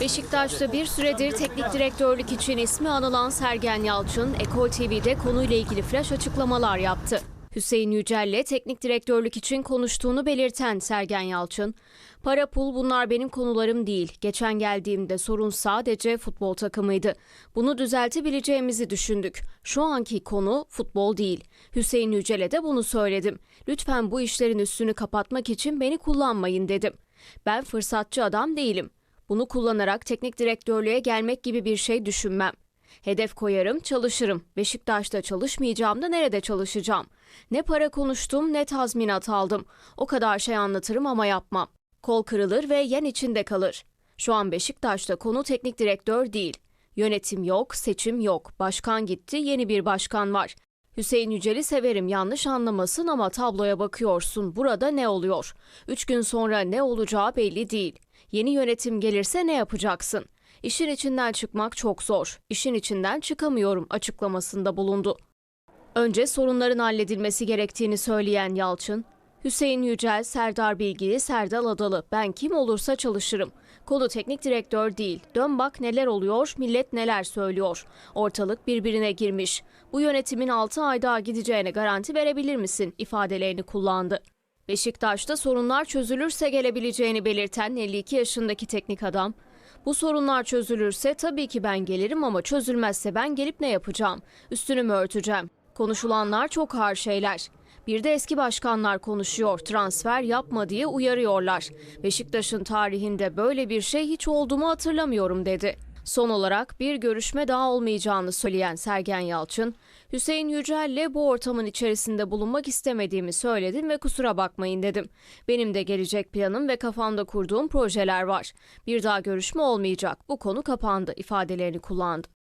Beşiktaş'ta bir süredir teknik direktörlük için ismi anılan Sergen Yalçın, Ekol TV'de konuyla ilgili flash açıklamalar yaptı. Hüseyin Yücel'le teknik direktörlük için konuştuğunu belirten Sergen Yalçın, para pul bunlar benim konularım değil. Geçen geldiğimde sorun sadece futbol takımıydı. Bunu düzeltebileceğimizi düşündük. Şu anki konu futbol değil. Hüseyin Yücel'e de bunu söyledim. Lütfen bu işlerin üstünü kapatmak için beni kullanmayın dedim. Ben fırsatçı adam değilim. Bunu kullanarak teknik direktörlüğe gelmek gibi bir şey düşünmem. Hedef koyarım, çalışırım. Beşiktaş'ta çalışmayacağım da nerede çalışacağım? Ne para konuştum ne tazminat aldım. O kadar şey anlatırım ama yapmam. Kol kırılır ve yen içinde kalır. Şu an Beşiktaş'ta konu teknik direktör değil. Yönetim yok, seçim yok. Başkan gitti, yeni bir başkan var. Hüseyin Yücel'i severim yanlış anlamasın ama tabloya bakıyorsun. Burada ne oluyor? Üç gün sonra ne olacağı belli değil. Yeni yönetim gelirse ne yapacaksın? İşin içinden çıkmak çok zor. İşin içinden çıkamıyorum açıklamasında bulundu. Önce sorunların halledilmesi gerektiğini söyleyen Yalçın, Hüseyin Yücel, Serdar Bilgili, Serdal Adalı, ben kim olursa çalışırım. Konu teknik direktör değil. Dön bak neler oluyor, millet neler söylüyor. Ortalık birbirine girmiş. Bu yönetimin 6 ay daha gideceğine garanti verebilir misin ifadelerini kullandı. Beşiktaş'ta sorunlar çözülürse gelebileceğini belirten 52 yaşındaki teknik adam, bu sorunlar çözülürse tabii ki ben gelirim ama çözülmezse ben gelip ne yapacağım? Üstünü mü örteceğim? Konuşulanlar çok ağır şeyler. Bir de eski başkanlar konuşuyor, transfer yapma diye uyarıyorlar. Beşiktaş'ın tarihinde böyle bir şey hiç olduğumu hatırlamıyorum dedi. Son olarak bir görüşme daha olmayacağını söyleyen Sergen Yalçın, Hüseyin Yücel'le bu ortamın içerisinde bulunmak istemediğimi söyledim ve kusura bakmayın dedim. Benim de gelecek planım ve kafamda kurduğum projeler var. Bir daha görüşme olmayacak. Bu konu kapandı ifadelerini kullandı.